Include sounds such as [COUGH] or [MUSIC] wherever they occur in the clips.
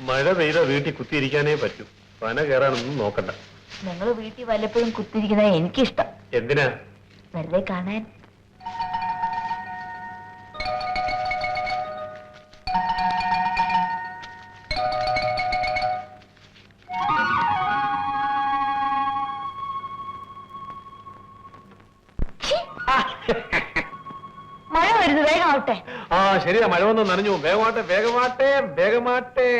മഴ പെയ്ത വീട്ടിൽ കുത്തിയിരിക്കാനേ പറ്റൂ. പന കയറാനൊന്നും നോക്കണ്ട. നിങ്ങൾ വീട്ടിൽ വല്ലപ്പോഴും കുത്തിരിക്കുന്നത് എനിക്കിഷ്ടം. എന്തിനാ? വെറുതെ കാണാൻ. ശരിയാ മഴ വന്ന് നനഞ്ഞു. വേഗമാട്ടെ വേഗമാട്ടെ വേഗമാട്ടെ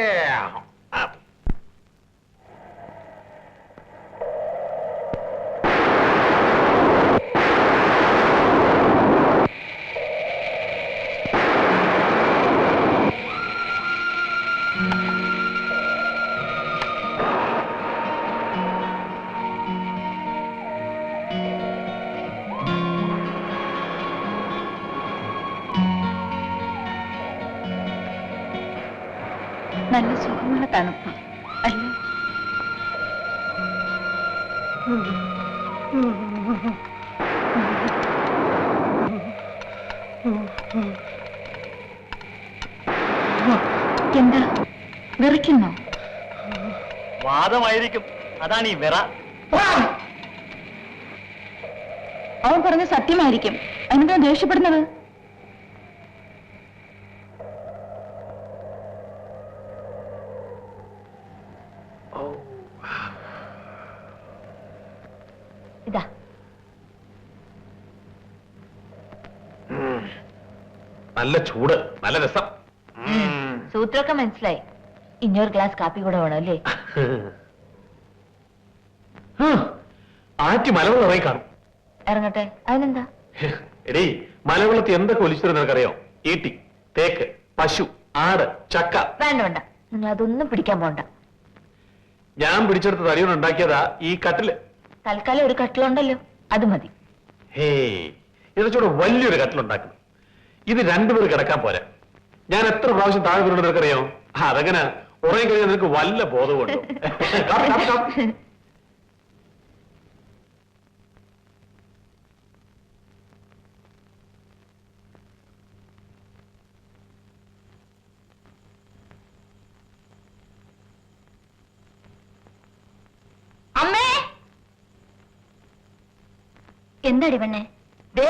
നല്ല സുഖമുള്ള തണുപ്പ് അല്ലേ. എന്താ? വിറയ്ക്കുന്നോ? വാദമായിരിക്കും. അതാണ് ഈ വിറ. അവൻ പറഞ്ഞ സത്യമായിരിക്കും. അതിനെന്താ ദേഷ്യപ്പെടുന്നത് ഇതാ നല്ല ചൂട് നല്ല രസം. സൂത്രമൊക്കെ മനസ്സിലായി. ഇനിയൊരു ഗ്ലാസ് കാപ്പി കൂടെ വേണം അല്ലേ? ആറ്റി മലവെള്ളം ഇറങ്ങി കാണും. ഇറങ്ങട്ടെ. അതിനെന്താ? എടേ മലവെള്ളത്തിൽ എന്തൊക്കെ ഒലിച്ചിരുന്ന നിനക്കറിയോ? ഈട്ടി തേക്ക് പശു ആട് ചക്ക. വേണ്ട വേണ്ട. നിങ്ങൾ അതൊന്നും പിടിക്കാൻ പോണ്ട. ഞാൻ പിടിച്ചെടുത്ത് തടിയോട് ഉണ്ടാക്കിയതാ ഈ കട്ടിൽ. തൽക്കാലം ഒരു കട്ടിലുണ്ടല്ലോ. അത് മതി. ഹേ ഇതച്ചൂടെ വലിയൊരു കട്ടിലുണ്ടാക്കുന്നു. ഇത് രണ്ടുപേർ കിടക്കാൻ പോരാ. ഞാൻ എത്ര പ്രാവശ്യം താഴെ വീണു നിനക്കറിയോ? അതങ്ങനെ അതെങ്ങനെ ഉറങ്ങി കഴിഞ്ഞാൽ നിനക്ക് വല്ല ബോധമുണ്ടോ [LAUGHS] എന്താടി പെണ്ണേ? ദേ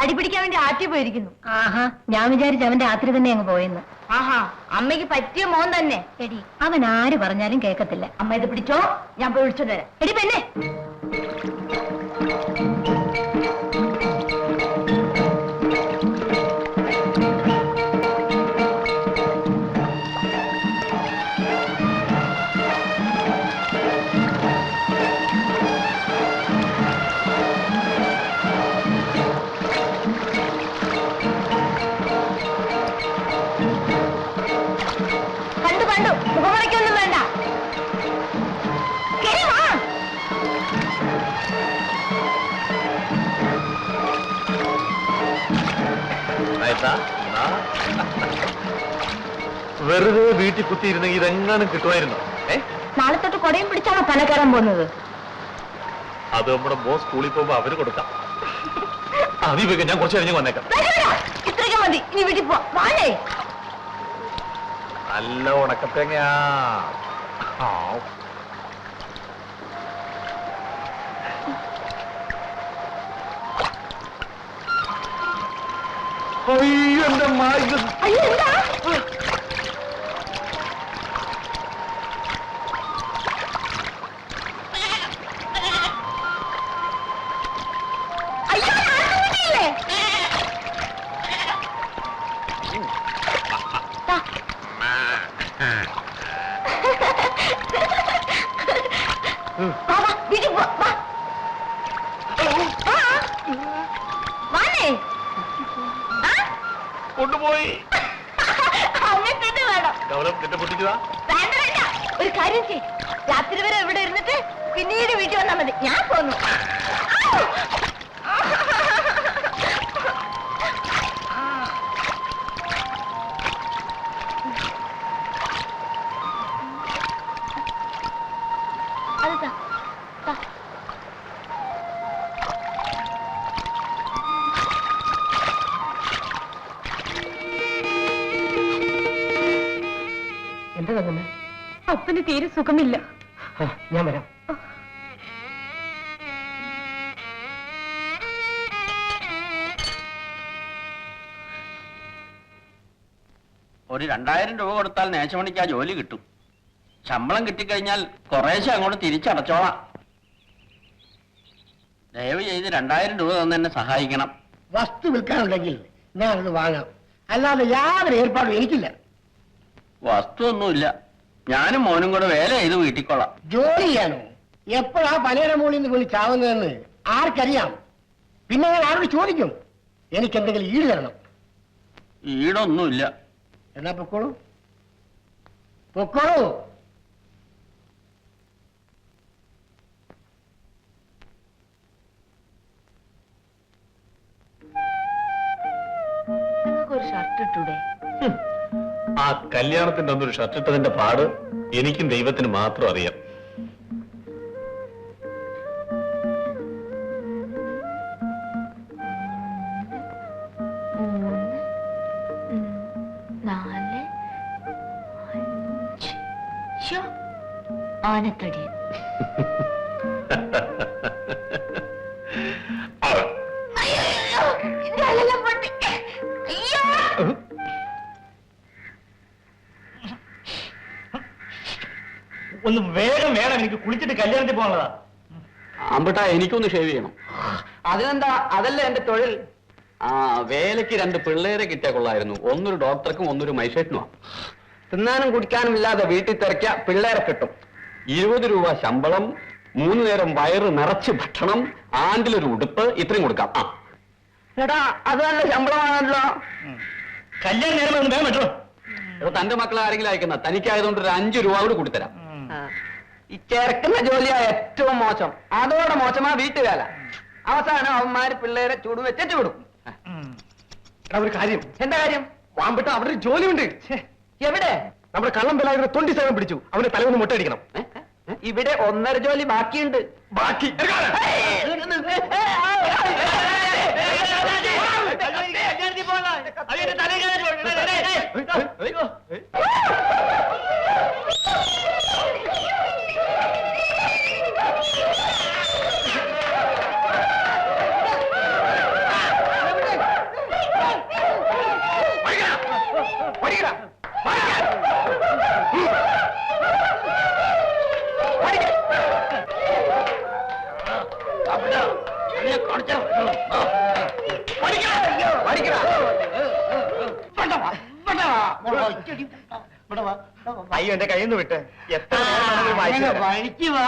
തടി പിടിക്കാൻ വേണ്ടി ആറ്റി പോയിരിക്കുന്നു. ആഹാ. ഞാൻ വിചാരിച്ചു അവന്റെ രാത്രി തന്നെ അങ്ങ് പോയെന്ന്. ആഹാ അമ്മയ്ക്ക് പറ്റിയ മോൻ തന്നെ. എടി അവൻ ആര് പറഞ്ഞാലും കേക്കത്തില്ല. അമ്മ ഇത് പിടിച്ചോ? ഞാൻ പോയി വിളിച്ചോണ്ട് വരാം. എടി പെണ്ണെ. വെറുതെ വീട്ടിൽ കുത്തിയിരുന്നെങ്കിൽ ഇതെങ്ങാനും കിട്ടുമായിരുന്നു. നാളെ തൊട്ട് കൊടയും പിടിച്ചാണോ പല കയറാൻ പോകുന്നത്? അത് നമ്മുടെ മോ സ്കൂളിൽ പോകുമ്പോ അവർ കൊടുക്കാം. [LAUGHS] അതിപ്പോ ഞാൻ കുറച്ച് കഴിഞ്ഞ് വന്നേക്കാം. ഇത്രയ്ക്ക് മതി. ഇനി വീട്ടിൽ പോ വാഴേ നല്ല ഉണക്കത്തേങ്ങയാ. അയ്യോ എന്റെ മായ. പൊട്ടിച്ചതാ. വേണ്ട വേണ്ട. ഒരു കാര്യം ചെയ് രാത്രി വരെ ഇവിടെ ഇരുന്നിട്ട് പിന്നീട് വീട്ടിൽ വന്നാൽ മതി. ഞാൻ പോന്നു. അപ്പന് തീരെ സുഖമില്ല. ഞാൻ വരാം. ഒരു രണ്ടായിരം രൂപ കൊടുത്താൽ നേശമണിക്ക് ആ ജോലി കിട്ടും. ശമ്പളം കിട്ടിക്കഴിഞ്ഞാൽ കുറേശ്ശെ അങ്ങോട്ട് തിരിച്ചടച്ചോളാം. ദയവ് ചെയ്ത് രണ്ടായിരം രൂപ തന്നെ എന്നെ സഹായിക്കണം. വസ്തു വിൽക്കാനുണ്ടെങ്കിൽ ഞാനത് വാങ്ങാം. അല്ലാതെ യാതൊരു ഏർപ്പാടും എനിക്കില്ല. വസ്തു ഒന്നുമില്ല. ഞാനും മോനും കൂടെ വേല ചെയ്ത് വീട്ടിക്കൊള്ളാം ജോലി ചെയ്യാനോ? എപ്പോഴാ പലയുടെ മുകളിൽ നിന്ന് വിളിച്ചാവുന്നതെന്ന് ആർക്കറിയാം? പിന്നെ ഞാൻ ആരോട് ചോദിക്കും? എനിക്ക് എന്തെങ്കിലും ഈട് തരണം. ഈടൊന്നുമില്ല. എന്നാ പൊക്കോളൂ. പൊക്കോളൂ. നിങ്ങൾക്ക് ഒരു ഷർട്ട് ഇട്ടൂടെ. ആ കല്യാണത്തിന്റെ ഒന്നൊരു ഷർട്ടിട്ടതിന്റെ പാട് എനിക്കും ദൈവത്തിന് മാത്രം അറിയാം. നാല് അഞ്ച്. ആനത്തടി. [LAUGHS] ഒന്ന് വേഗം വേണം എനിക്ക് കുളിച്ചിട്ട് കല്യാണത്തിൽ പോകാനുള്ളതാ. അമ്പട്ട എനിക്കൊന്ന് ഷേവ് ചെയ്യണം. അതിനെന്താ അതല്ല എന്റെ തൊഴിൽ? ആ വേലയ്ക്ക് രണ്ട് പിള്ളേരെ കിട്ടിയ കൊള്ളായിരുന്നു. ഒന്നൊരു ഡോക്ടർക്കും ഒന്നൊരു മൈസേറ്റിനുമാ തിന്നാനും കുടിക്കാനും ഇല്ലാതെ വീട്ടിൽ തിരക്കിയ പിള്ളേരെ കിട്ടും. ഇരുപത് രൂപ ശമ്പളം മൂന്ന് നേരം വയറ് നിറച്ച് ഭക്ഷണം ആണ്ടിലൊരു ഉടുപ്പ് ഇത്രയും കൊടുക്കാം. ആ. എടാ അത് നല്ല ശമ്പളമാണല്ലോ. കല്യാണം നേരം എടോ, തന്റെ മക്കളെ ആരെങ്കിലും അയക്കുന്ന തനിക്കായതുകൊണ്ട് ഒരു അഞ്ചു രൂപ കൂടി കൊടുത്തരാം ഈ ചേർക്കുന്ന ജോലിയാ ഏറ്റവും മോശം അതോടെ മോശമാ വീട്ടുകാല അവസാനം അവന്മാര് പിള്ളേരെ ചൂട് വെച്ചിട്ട് വിടും ഒരു കാര്യം എന്താ കാര്യം വാമ്പിട്ട് അവിടെ ഒരു ഉണ്ട് എവിടെ നമ്മുടെ കള്ളം പിള്ളേരെ തൊണ്ടി സേവനം പിടിച്ചു അവന്റെ തലവൊന്ന് മുട്ടയടിക്കണം ഏ? ഏ? ഇവിടെ ഒന്നര ജോലി ബാക്കിയുണ്ട് ബാക്കി അയ്യോ എന്റെ കയ്യിൽ നിന്ന് വിട്ട് എത്ര നേരമാണെങ്കിലും വായിച്ചു തരാം. വഴിക്ക് വാ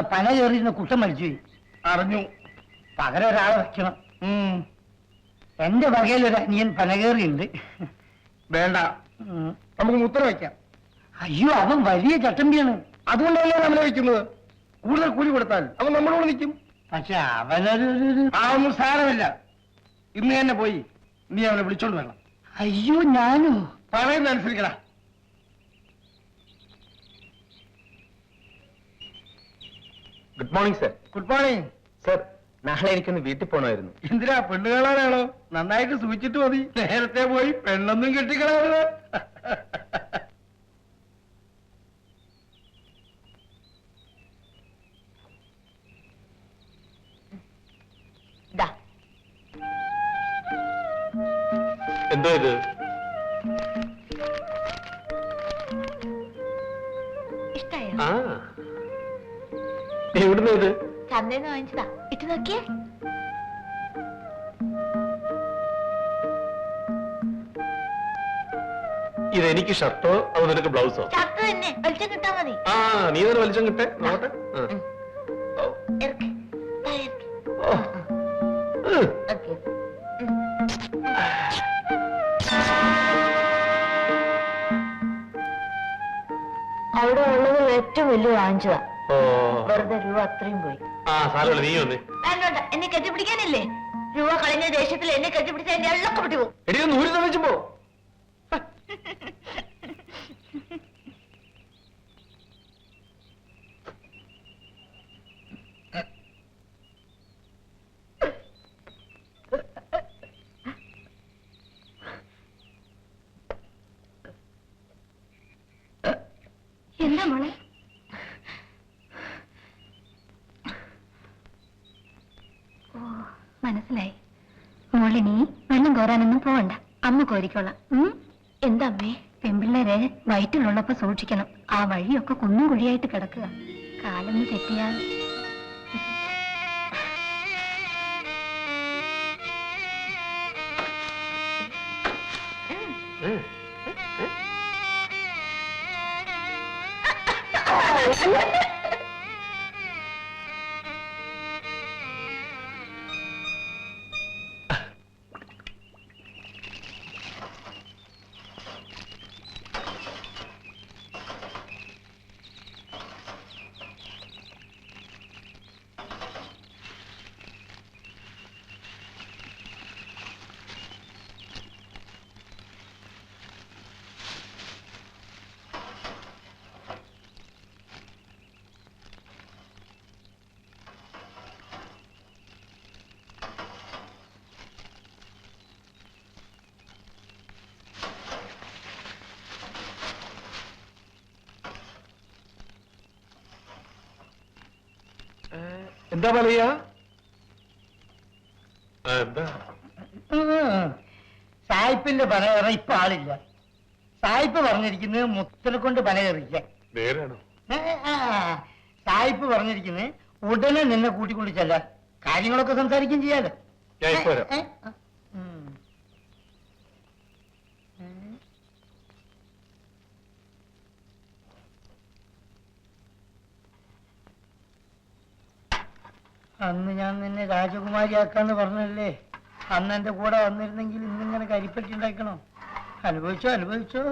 നമ്മളെ പന കയറിയിരുന്ന കുട്ടം മരിച്ചു അറിഞ്ഞു. പകരം ഒരാളെ വയ്ക്കണം. എന്റെ വകയിൽ ഒരു അനിയൻ പനകേറിയുണ്ട്. വേണ്ട. നമുക്ക് മുത്തറ വയ്ക്കാം. അയ്യോ അവൻ വലിയ ചട്ടമ്പിയാണ്. അതുകൊണ്ടല്ലേ നമ്മളെ വയ്ക്കുന്നത്? കൂടുതൽ കൂലി കൊടുത്താൽ അവൻ നമ്മളോട് നിൽക്കും. പക്ഷെ അവനൊരു അതൊന്നും ഒരു- ആ ഒന്നും സാരമില്ല. ഇന്ന് തന്നെ പോയി. നീ അവനെ വിളിച്ചോണ്ട് വരണം. അയ്യോ ഞാനോ? പറയുന്ന അനുസരിക്കടാ. Good morning sir good morning sir നാളെ എനിക്കൊന്ന് വീട്ടിൽ പോകണമായിരുന്നു എന്തിനാ പെണ്ണ് നന്നായിട്ട് സൂചിച്ചിട്ട് മതി. നേരത്തെ പോയി പെണ്ണൊന്നും കെട്ടിക്കളയരുത് ദാ. എന്തോ ഇത്? ഇഷ്ടായോ? ആ. എവിടുന്ന ഇത്? ചന്തേന്ന് വാങ്ങിച്ചതാ. ഇട്ട് നോക്കിയേ. ഇതെനിക്ക് ഷർട്ടോ അതോ നിനക്ക് ബ്ലൗസോ? ഷർട്ട് തന്നെ. വെളിച്ചം കിട്ടാ മതി. ആ നീ തന്നെ വലിച്ചം കിട്ടേ. ഓക്കേ. അവിടെ ഉള്ളത് ഏറ്റവും വലിയ വാങ്ങിച്ചതാ. വെറുതെ രൂപ അത്രയും പോയി. ആ സാരമില്ല നീ വന്നേ. വേണ്ട എന്നെ കെട്ടിപ്പിടിക്കാനില്ലേ? രൂപ കളഞ്ഞ ദേഷ്യത്തിൽ എന്നെ കെട്ടിപ്പിടിച്ച എന്റെ എള്ളൊക്കെ പിടി പോകും. എടി ഒന്ന് ഊരി തന്നിച്ചു പോ. എന്താ മോളെ ഓ മനസ്സിലായി മോളിനി വെള്ളം കോരാനൊന്നും പോവണ്ട. അമ്മ കോരിക്കോളാം. ഉം? എന്താ അമ്മേ? പെമ്പിള്ളേരെ വയറ്റിലുള്ളപ്പോ സൂക്ഷിക്കണം. ആ വഴിയൊക്കെ കുന്നും കുഴിയായിട്ട് കിടക്കുക. കാലൊന്ന് തെറ്റിയാൽ എന്താ പറയാ? എന്താ? സായിപ്പിന്റെ പന ഇപ്പൊ ആളില്ല. സായിപ്പ് പറഞ്ഞിരിക്കുന്നത് മുത്തനെ കൊണ്ട് പന കയറിക്കാൻ. നേരാണോ? സായിപ്പ് പറഞ്ഞിരിക്കുന്നത് ഉടനെ നിന്നെ കൂട്ടിക്കൊണ്ട് ചെല്ലാൻ. കാര്യങ്ങളൊക്കെ സംസാരിക്കുകയും ചെയ്യാലോ. ഞാൻ ഇപ്പൊ വരാം ഏ, ഏ, ഉം. അന്ന് ഞാൻ നിന്നെ രാജകുമാരിയാക്കാന്ന് പറഞ്ഞല്ലേ? അന്ന് എന്റെ കൂടെ വന്നിരുന്നെങ്കിൽ ഇന്നിങ്ങനെ കരിപ്പറ്റി ഉണ്ടാക്കണോ? അനുഭവിച്ചോ അനുഭവിച്ചോ?